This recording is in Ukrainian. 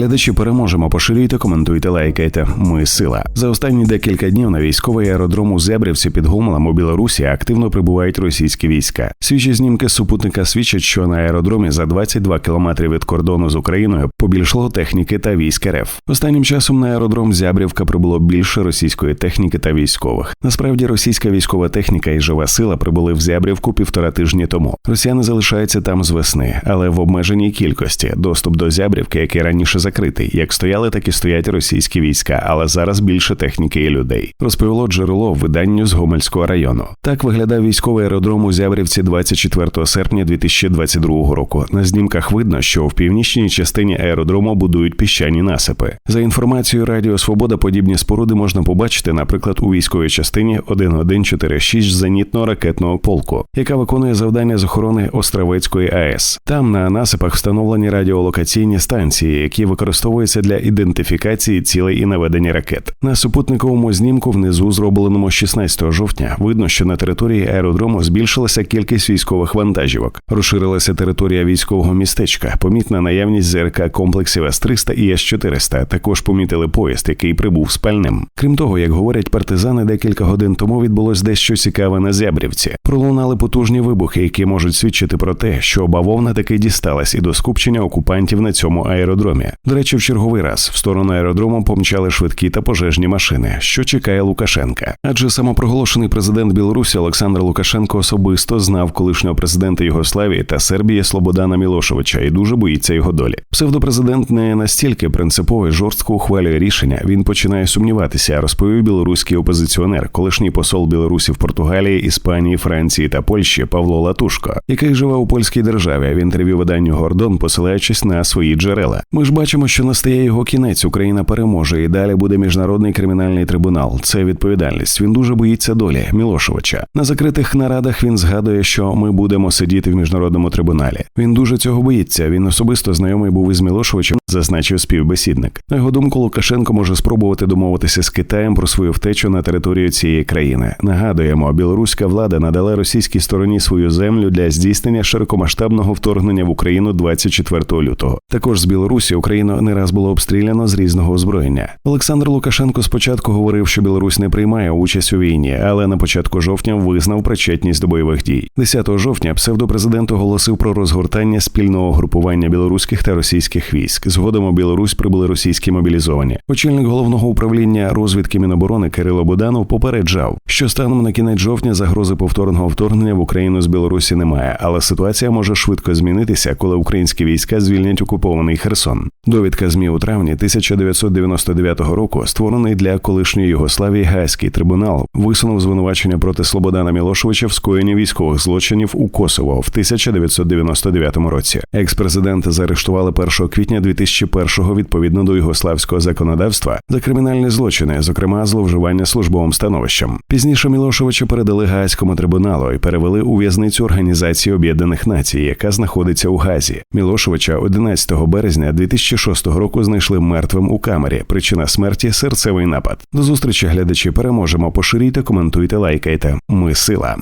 Глядачі переможемо. Поширюйте, коментуйте, лайкайте. Ми сила. За останні декілька днів на військовий аеродром у Зебрівці під Гомелем у Білорусі активно прибувають російські війська. Свіжі знімки супутника свідчать, що на аеродромі за 22 кілометри від кордону з Україною побільшало техніки та військ РФ. Останнім часом на аеродром Зябрівка прибуло більше російської техніки та військових. Насправді, російська військова техніка і жива сила прибули в Зябрівку півтора тижні тому. Росіяни залишаються там з весни, але в обмеженій кількості. Доступ до Зябрівки, який раніше закритий, як стояли, так і стоять російські війська, але зараз більше техніки і людей. Розповіло джерело в виданню з Гомельського району. Так виглядав військовий аеродром у Зябрівці 24 серпня 2022 року. На знімках видно, що в північній частині аеродрому будують піщані насипи. За інформацією Радіо Свобода, подібні споруди можна побачити, наприклад, у військовій частині 1146 зенітно ракетного полку, яка виконує завдання з охорони Островецької АЕС. Там на насипах встановлені радіолокаційні станції, які використовуються для ідентифікації цілей і наведення ракет. На супутниковому знімку внизу, зробленому 16 жовтня, видно, що на території аеродрому збільшилася кількість військових вантажівок, розширилася територія військового містечка, помітна наявність ЗРК комплексів С-300 і С-400. Також помітили поїзд, який прибув спальним. Крім того, як говорять партизани, декілька годин тому відбулось дещо цікаве на Зябрівці. Пролунали потужні вибухи, які можуть свідчити про те, що бавовна таки дісталась і до скупчення окупантів на цьому аеродромі. До речі, в черговий раз в сторону аеродрому помчали швидкі та пожежні машини, що чекає Лукашенка. Адже самопроголошений президент Білорусі Олександр Лукашенко особисто знав колишнього президента Югославії та Сербії Слободана Мілошевича і дуже боїться його долі. Псевдопрезидент не настільки принципово жорстко ухвалює рішення. Він починає сумніватися, розповів білоруський опозиціонер, колишній посол Білорусі в Португалії, Іспанії, Франції та Польщі Павло Латушко, який живе у польській державі. В інтерв'ю виданню Гордон, посилаючись на свої джерела. Ми ж бачимо, що настає його кінець. Україна переможе і далі буде міжнародний кримінальний трибунал. Це відповідальність. Він дуже боїться долі Мілошевича. На закритих нарадах він згадує, що ми будемо сидіти в міжнародному трибуналі. Він дуже цього боїться. Він особисто знайомий був із Мілошевичем, зазначив співбесідник. На його думку, Лукашенко може спробувати домовитися з Китаєм про свою втечу на територію цієї країни. Нагадуємо, білоруська влада надала російській стороні свою землю для здійснення широкомасштабного вторгнення в Україну 24 лютого. Також з Білорусі Україну не раз було обстріляно з різного озброєння. Олександр Лукашенко спочатку говорив, що Білорусь не приймає участь у війні, але на початку жовтня визнав причетність до бойових дій. 10 жовтня псевдопрезидент оголосив про розгортання спільного групування білоруських та російських військ. Згодом у Білорусь прибули російські мобілізовані. Очільник головного управління розвідки Міноборони Кирило Буданов попереджав, що станом на кінець жовтня загрози повторного вторгнення в Україну з Білорусі немає, але ситуація може швидко змінитися, коли українські війська звільнять окупований Херсон. Довідка змі у травні 1999 року, створений для колишньої Югославії Гайський трибунал, висунув звинувачення проти Слободана Мілошевича в скоєнні військових злочинів у Косово в 1999 році. Екс-президента заарештували 1 квітня 2001-го відповідно до югославського законодавства за кримінальні злочини, зокрема зловживання службовим становищем. Пізніше Мілошевича передали Гаазькому трибуналу і перевели у в'язницю Організації Об'єднаних Націй, яка знаходиться у Газі. Мілошевича 11 березня 2006 року знайшли мертвим у камері. Причина смерті серцевий напад. До зустрічі глядачі переможемо. Поширюйте, коментуйте, лайкайте. Ми сила.